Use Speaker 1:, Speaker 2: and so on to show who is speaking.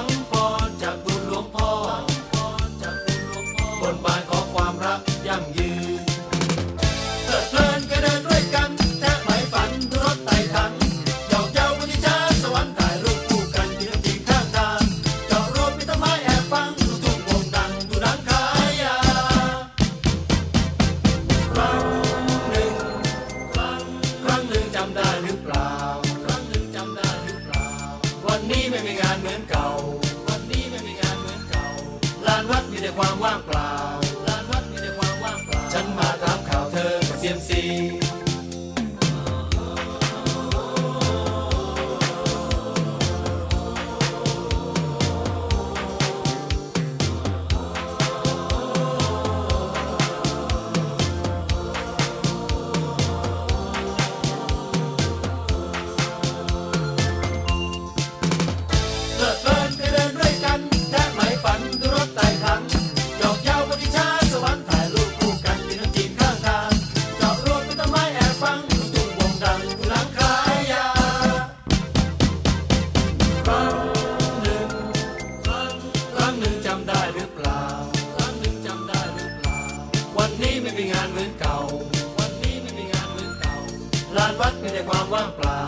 Speaker 1: ังพรจากบุญหล
Speaker 2: วงพ่อ
Speaker 1: บนบานขอความรักยั่งยืน แต่ความว่างเปล่าลานวัดมีแต่ความว่างเปล่า
Speaker 2: ฉันมาถามข่าวเธอกับเซี
Speaker 1: ยมซี นี้ไม่มีงานเหมือนเก่า
Speaker 2: วันนี้ไม่มีงานเหมือนเก่า
Speaker 1: ลานวัดมีแต่ความว่างเปล่า